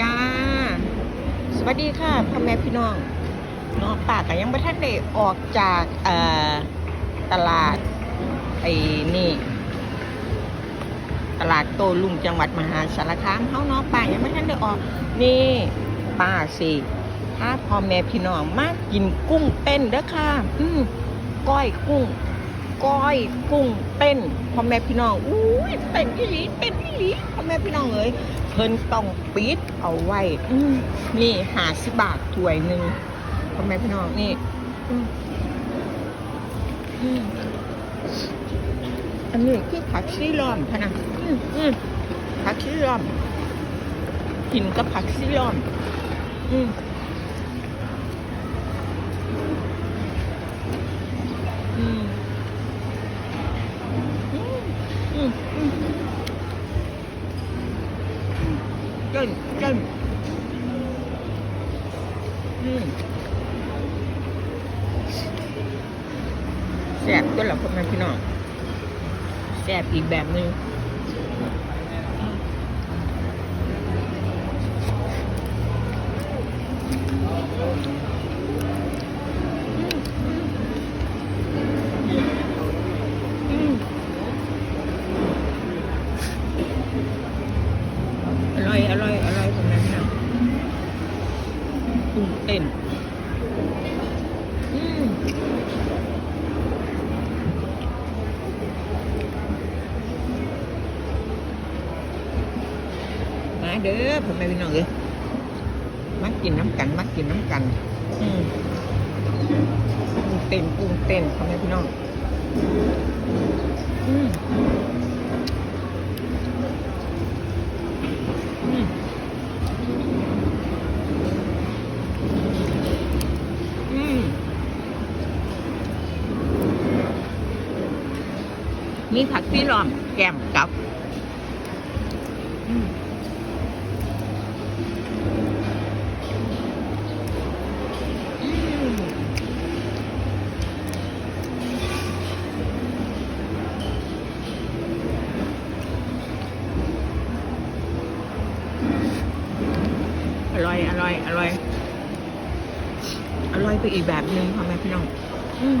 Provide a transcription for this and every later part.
จ้า สวัสดีค่ะพ่อแม่พี่น้องน้องป่าก็ยังไม่ทันได้ออกจากตลาดไอ้นี่ ตลาดโตลุงจังหวัดมหาสารคามเฮาน้องป่ายังไม่ทันได้ออก นี่ป้าสิถ้าพ่อแม่พี่น้องมากินกุ้งเต้นเด้อค่ะ อืมก้อยกุ้ง ก้อยกุ้งเต้นพ่อแม่พี่น้องอุ้ยเต้นอีหลีเต้นอีหลีพ่อแม่พี่น้องเอ้ยเพิ่นต้องปิดเอาไว้นี่หาสิบาทถ้วยหนึ่งพ่อแม่พี่น้องนี่อันนี้คือผักชีล้อมพะนะอืมอืมผักชีล้อมกินกับผักชีล้อม อืมอืม อืมอืมอืมเก่งเก่งอืมแซ่บตัวละพ่อแม่พี่น้องแซ่บอีกแบบนึงอืม อร่อย อร่อย อร่อยตรงนั้นนะ กุ้งเต้นอืมมาเด้อพ่อแม่พี่น้องเอ้ยมากินน้ำกันมากินน้ำกันอืมกุ้งเต้นกุ้งเต้นพ่อแม่พี่น้อง อืม มีผักที่ล้อมแก้มกับอืมอืมอร่อย อร่อย อร่อย อร่อยไปอีกแบบหนึ่งพ่อแม่พี่น้อง อืม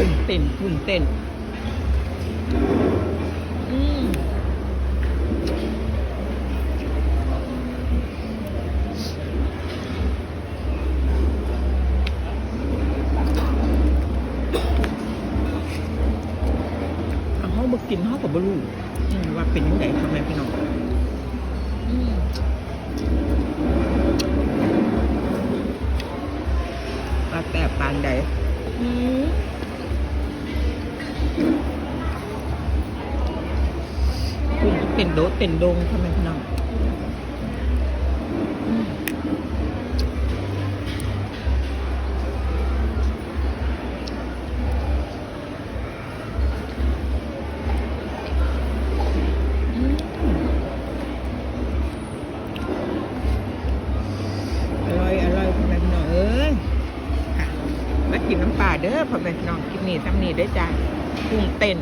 กุ้งเต้นกุ้งเต้นอืมเอาเขามากินเขากับบรูอืมว่าเป็นยังไงทำไมพี่น้องอืมว่าแต่ปานใด เป็นโดดเป็นดงทำไมพี่น้องอืมอืมอร่อยอร่อยพม่พี่น้องเอ้ยค่ะมากินน้ำปลาเด้อพ่อแม่พี่น้องกินนี่ทำนี่ได้จ้ากุ้งเต้น